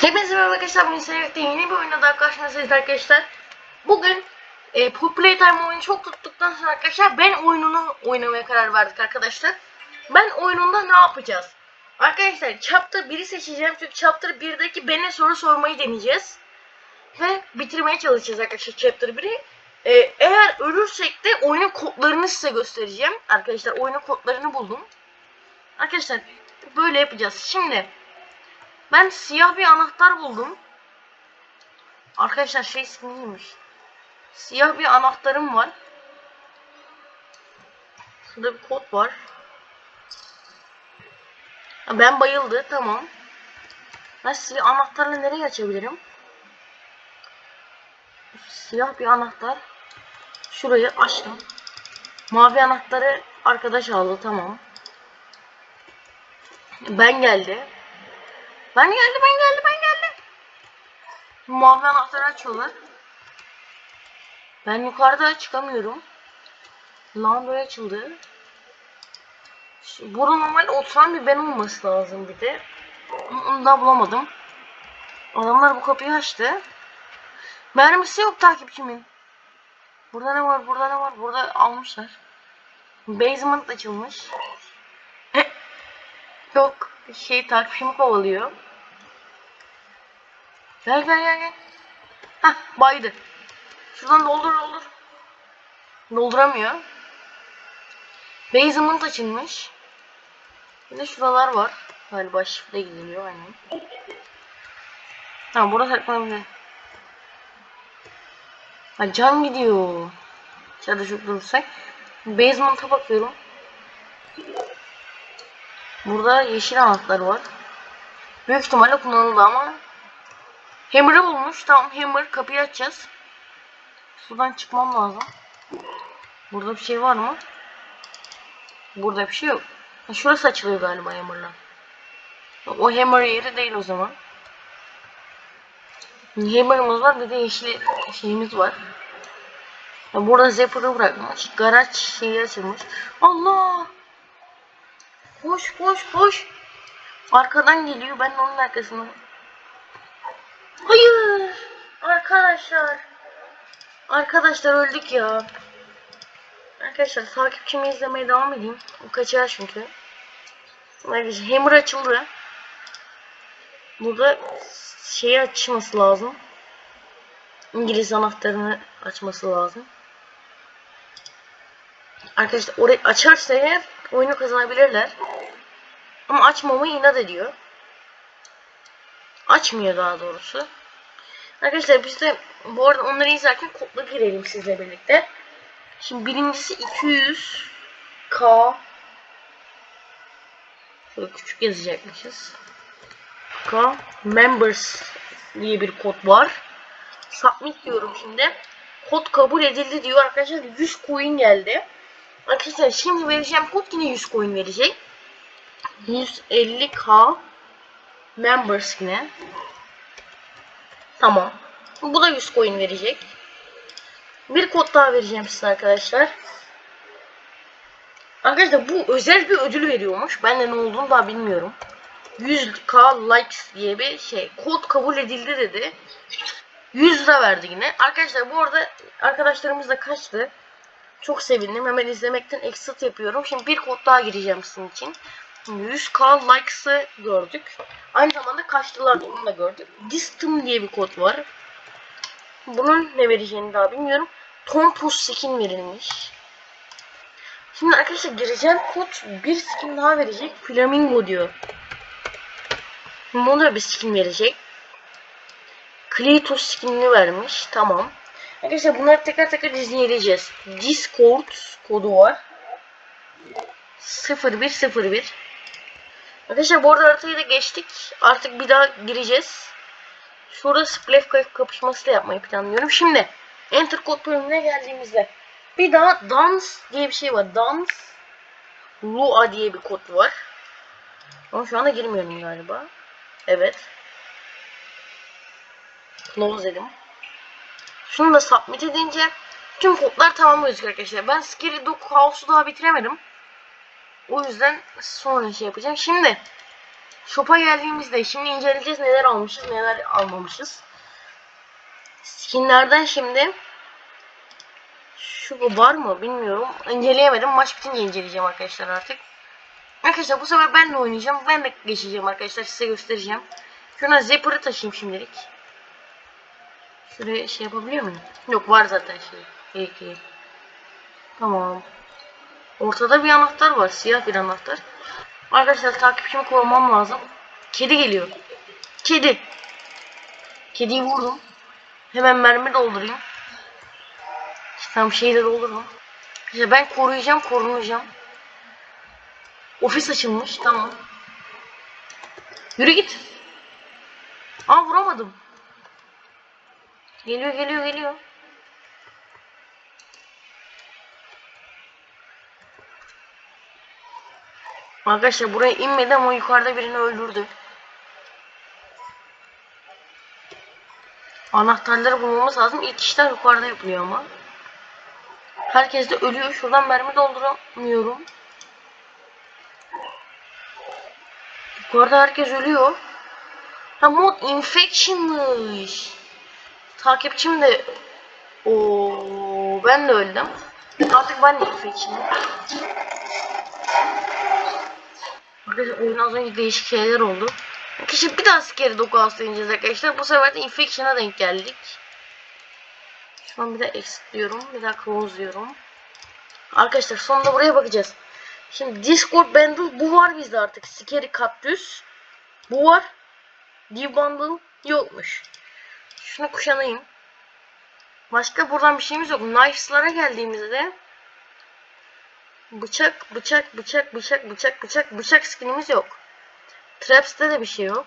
Hepinize merhaba arkadaşlar. Bugün Seyrik'te yeni bir oyunda daha karşınızdayız arkadaşlar. Bugün e, Pop Playtime oyunu çok tuttuktan sonra arkadaşlar ben oyununu oynamaya karar verdik arkadaşlar. Ben oyununda ne yapacağız? Arkadaşlar Chapter 1'i seçeceğim çünkü Chapter 1'deki bana soru sormayı deneyeceğiz. Ve bitirmeye çalışacağız arkadaşlar Chapter 1'i. E, eğer ölürsek de oyunun kodlarını size göstereceğim. Arkadaşlar oyunun kodlarını buldum. Arkadaşlar böyle yapacağız. Şimdi ben siyah bir anahtar buldum. Arkadaşlar şey ismiymiş. Siyah bir anahtarım var. Şurada bir kod var. Ben bayıldı tamam. Ben siyah anahtarla nereye açabilirim? Siyah bir anahtar. Şurayı açtım. Mavi anahtarı arkadaş aldı tamam. Ben geldi. Ben geldim, ben geldim, ben geldim. Mavi anahtarı açıyorlar. Ben yukarıda çıkamıyorum. Lan böyle açıldı. Burada normalde oturan bir ben olması lazım bir de. Onu da bulamadım. Adamlar bu kapıyı açtı. Mermisi yok takipçimin. Burada ne var, burada ne var? Burada almışlar. Basement açılmış. yok, şey takipçimi kovalıyor. Gel gel gel gel. Hah baydı. Şuradan doldur doldur. Dolduramıyor. Basement açılmış. Bir de şuralar var. Galiba şifre gidiliyor aynen. Ha burada saklanabilir. Ha can gidiyor. Çalışıp durursak. Basement'a bakıyorum. Burada yeşil anahtar var. Büyük ihtimalle kullanıldı ama Hammer'ı bulmuş. Tamam Hammer kapıyı açacağız. Sudan çıkmam lazım. Burada bir şey var mı? Burada bir şey yok. Ha, şurası açılıyor galiba Hammer'la. O Hammer yeri değil o zaman. Hammer'ımız var bir de yeşil şeyimiz var. Ya burada Zephyr'ı bırakmış. Garaj şeyi açılmış. Allah! Koş koş koş. Arkadan geliyor. Ben onun arkasından. Hayır. Arkadaşlar. Arkadaşlar öldük ya. Arkadaşlar takipçimi izlemeye devam edeyim. O kaçar çünkü. Arkadaşlar hammer açıldı. Burada şeyi açması lazım. İngiliz anahtarını açması lazım. Arkadaşlar orayı açarsa eğer oyunu kazanabilirler. Ama açmamayı inat ediyor. Açmıyor daha doğrusu. Arkadaşlar biz de bu arada onları izlerken kodları girelim sizle birlikte. Şimdi birincisi 200k Şöyle küçük yazacakmışız. K members diye bir kod var. Submit diyorum şimdi. Kod kabul edildi diyor arkadaşlar. 100 coin geldi. Arkadaşlar şimdi vereceğim kod yine 100 coin verecek. 150k members yine. Tamam. Bu da 100 coin verecek. Bir kod daha vereceğim size arkadaşlar. Arkadaşlar bu özel bir ödül veriyormuş. Ben de ne olduğunu daha bilmiyorum. 100k likes diye bir şey. Kod kabul edildi dedi. 100 lira verdi yine. Arkadaşlar bu arada arkadaşlarımız da kaçtı. Çok sevindim. Hemen izlemekten exit yapıyorum. Şimdi bir kod daha gireceğim sizin için. 100k likes'ı gördük. Aynı zamanda kaçtılar da onu da gördük. Distum diye bir kod var. Bunun ne vereceğini daha bilmiyorum. Tompus skin verilmiş. Şimdi arkadaşlar gireceğim kod bir skin daha verecek. Flamingo diyor. Şimdi ona da bir skin verecek. Kletos skinini vermiş. Tamam. Arkadaşlar bunları tekrar tekrar izleyeceğiz. Discord kodu var. 0101 Arkadaşlar bu arada haritayı da geçtik. Artık bir daha gireceğiz. Şurada splash kapışması da yapmayı planlıyorum. Şimdi enter kod bölümüne geldiğimizde bir daha dans diye bir şey var. Dans Lua diye bir kod var. Ama şu anda girmiyorum galiba. Evet. Close dedim. Şunu da submit edince tüm kodlar tamam gözüküyor arkadaşlar. Ben Scary Dog House'u daha bitiremedim. O yüzden sonra şey yapacağım. Şimdi Shop'a geldiğimizde şimdi inceleyeceğiz neler almışız neler almamışız. Skinlerden şimdi şu bu var mı bilmiyorum. İnceleyemedim. Maç bitince inceleyeceğim arkadaşlar artık. Arkadaşlar bu sefer ben de oynayacağım. Ben de geçeceğim arkadaşlar. Size göstereceğim. Şuna Zapper'ı taşıyayım şimdilik. Şuraya şey yapabiliyor muyum? Yok var zaten şey. İyi iyi. Tamam. Ortada bir anahtar var. Siyah bir anahtar. Arkadaşlar takipçimi korumam lazım. Kedi geliyor. Kedi. Kediyi vurdum. Hemen mermi doldurayım. Tam şeyler olur mu? İşte ben koruyacağım, korunacağım. Ofis açılmış, tamam. Yürü git. Aa vuramadım. Geliyor, geliyor, geliyor. Arkadaşlar buraya inmedi ama yukarıda birini öldürdü. Anahtarları bulmamız lazım. İlk işler yukarıda yapılıyor ama. Herkes de ölüyor. Şuradan mermi dolduramıyorum. Yukarıda herkes ölüyor. Ha mod infection'mış. Takipçim de Oo, ben de öldüm. Artık ben de infection'ım. Arkadaşlar oyun az önce değişik şeyler oldu. Kişi bir daha skeri doku hasta arkadaşlar. Bu sefer de infection'a denk geldik. Şu an bir de exit diyorum. Bir daha close diyorum. Arkadaşlar sonunda buraya bakacağız. Şimdi Discord Bundle bu var bizde artık. Scary Cactus. Bu var. Div Bundle yokmuş. Şunu kuşanayım. Başka buradan bir şeyimiz yok. Knifes'lara geldiğimizde bıçak, bıçak, bıçak, bıçak, bıçak, bıçak, bıçak skinimiz yok. Traps'te de bir şey yok.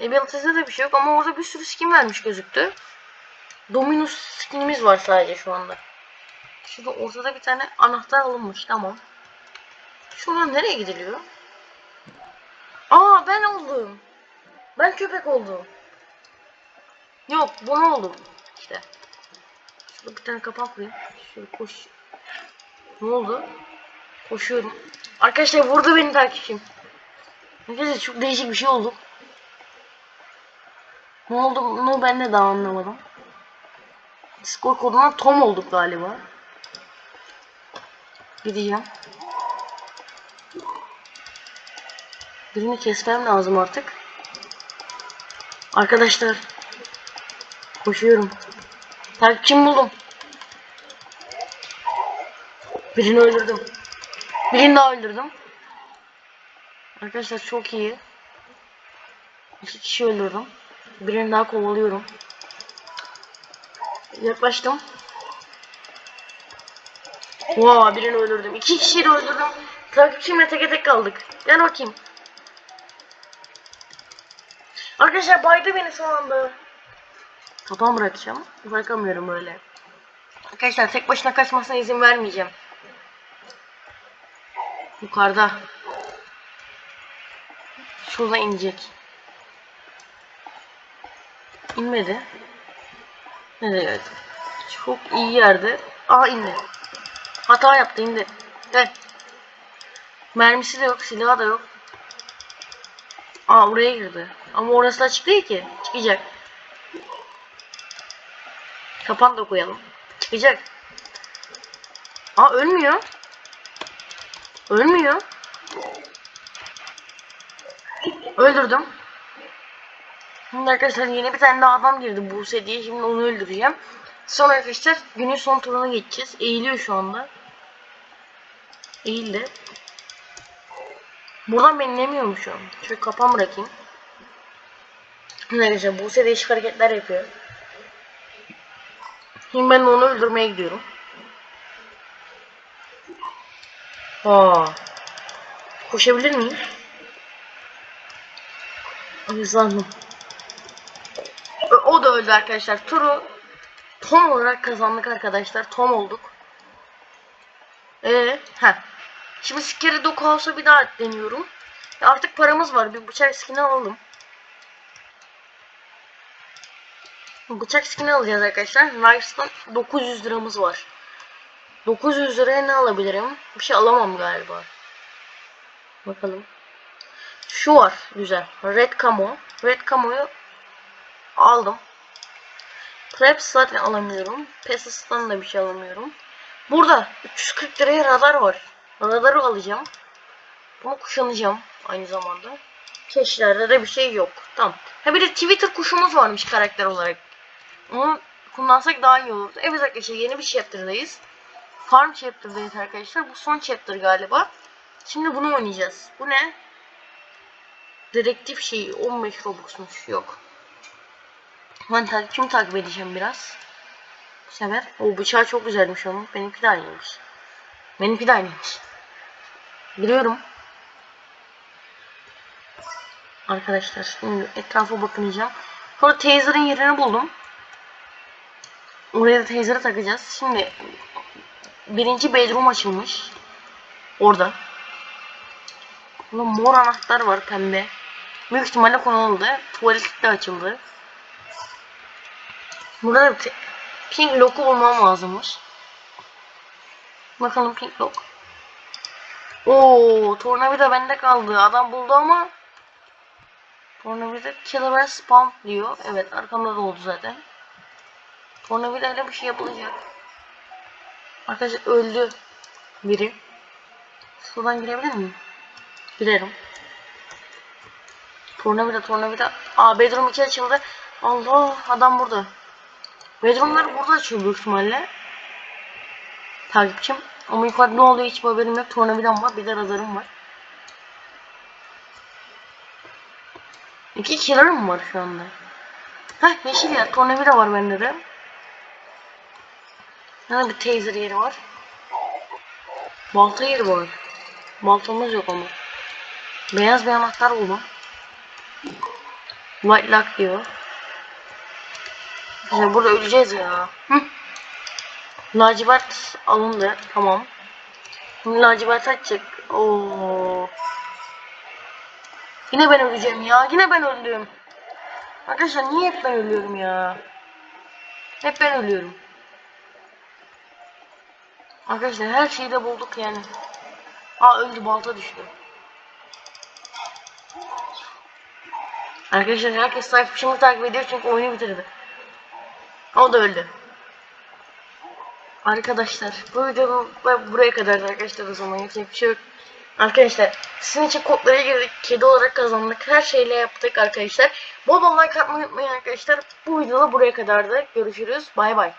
Abilities'de de bir şey yok ama orada bir sürü skin vermiş gözüktü. Dominus skinimiz var sadece şu anda. Şurada ortada bir tane anahtar alınmış. Tamam. Şuradan nereye gidiliyor? Aa ben oldum. Ben köpek oldum. Yok bu ne oldu? İşte. Şurada bir tane kapak koyayım. Şöyle koş. Ne oldu? Koşuyorum. Arkadaşlar vurdu beni takipçim. Arkadaşlar çok değişik bir şey oldu. Ne oldu bunu ben de daha anlamadım. Discord kodundan Tom olduk galiba. Gideceğim. Birini kesmem lazım artık. Arkadaşlar. Koşuyorum. Takipçimi buldum. Birini öldürdüm. Birini daha öldürdüm. Arkadaşlar çok iyi. İki kişi öldürdüm. Birini daha kovalıyorum. Yaklaştım. Wow, birini öldürdüm. İki kişiyi de öldürdüm. Takipçimle teke tek kaldık. Gel bakayım. Arkadaşlar baydı beni son anda. Kapan bırakacağım. Bırakamıyorum öyle. Arkadaşlar tek başına kaçmasına izin vermeyeceğim. Yukarıda. Şurada inecek. İnmedi. Evet. Çok iyi yerde. Aa indi. Hata yaptı indi. Gel. Mermisi de yok, silahı da yok. Aa buraya girdi. Ama orası açık değil ki. Çıkacak. Kapan da koyalım. Çıkacak. Aa ölmüyor. Ölmüyor. Öldürdüm. Şimdi arkadaşlar yeni bir tane daha adam girdi Buse diye. Şimdi onu öldüreceğim. Sonra arkadaşlar günün son turuna geçeceğiz. Eğiliyor şu anda. Eğildi. Buradan beni inemiyorum şu an. Şöyle kapan bırakayım. Şimdi arkadaşlar Buse değişik hareketler yapıyor. Şimdi ben onu öldürmeye gidiyorum. Aa. Koşabilir miyim? Hızlandım. O da öldü arkadaşlar. Turu Tom olarak kazandık arkadaşlar. Tom olduk. Ee, ha. Şimdi Scary Dog House'a bir daha deniyorum. Ya artık paramız var. Bir bıçak skin'i alalım. Bıçak skin'i alacağız arkadaşlar. Knifes'tan 900 liramız var. 900 liraya ne alabilirim? Bir şey alamam galiba. Bakalım. Şu var güzel. Red Camo. Red Camo'yu aldım. Preps zaten alamıyorum. Pesas'tan da bir şey alamıyorum. Burada 340 liraya radar var. Radarı alacağım. Bunu kuşanacağım aynı zamanda. Keşlerde de bir şey yok. Tamam. Ha bir de Twitter kuşumuz varmış karakter olarak. Onu kullansak daha iyi olurdu. Evet arkadaşlar yeni bir chapter'dayız. Farm chapter'dayız arkadaşlar. Bu son chapter galiba. Şimdi bunu oynayacağız. Bu ne? Dedektif şeyi 15 Robux'muş. Yok. Ben takipçimi takip edeceğim biraz. Bu sefer. O bıçağı çok güzelmiş onun. Benimki de aynıymış. Benimki de aynıymış. Biliyorum. Arkadaşlar şimdi etrafa bakınacağım. Sonra taser'ın yerini buldum. Oraya da taser'ı takacağız. Şimdi birinci bedroom açılmış. Orada. Burada mor anahtar var pembe. Büyük ihtimalle konuldu. Tuvalet de açıldı. Burada pink lock'u bulmam lazımmış. Bakalım pink lock. Oo, tornavida bende kaldı. Adam buldu ama Tornavida killer spam diyor. Evet arkamda da oldu zaten. Tornavida ile bir şey yapılacak. Arkadaşlar öldü biri. Şuradan girebilir miyim? Girerim. Tornavida tornavida. Aa bedroom 2 açıldı. Allah adam burada. Bedroomlar burada açıyor büyük ihtimalle. Takipçim. Ama yukarıda ne oluyor hiç haberim yok. Tornavidam var bir de radarım var. İki killer'ım var şu anda. Heh yeşil yer. Tornavida var bende de. Hani bir taser yeri var. Balta yeri var. Baltamız yok ama. Beyaz bir anahtar buldum. White lock diyor. Şimdi burada öleceğiz ya. Hı. Lacivert alındı. Tamam. Şimdi lacivert açacak. Oo. Yine ben öleceğim ya. Yine ben öldüm. Arkadaşlar niye hep ben ölüyorum ya? Hep ben ölüyorum. Arkadaşlar her şeyi de bulduk yani. Aa öldü balta düştü. Arkadaşlar herkes takipçimi takip ediyor çünkü oyunu bitirdi. O da öldü. Arkadaşlar bu video bu- buraya kadar arkadaşlar o zaman yapacak bir şey yok. Arkadaşlar sizin için kodlara girdik. Kedi olarak kazandık. Her şeyle yaptık arkadaşlar. Bol bol like atmayı unutmayın arkadaşlar. Bu videoda buraya kadardı. Görüşürüz. Bay bay.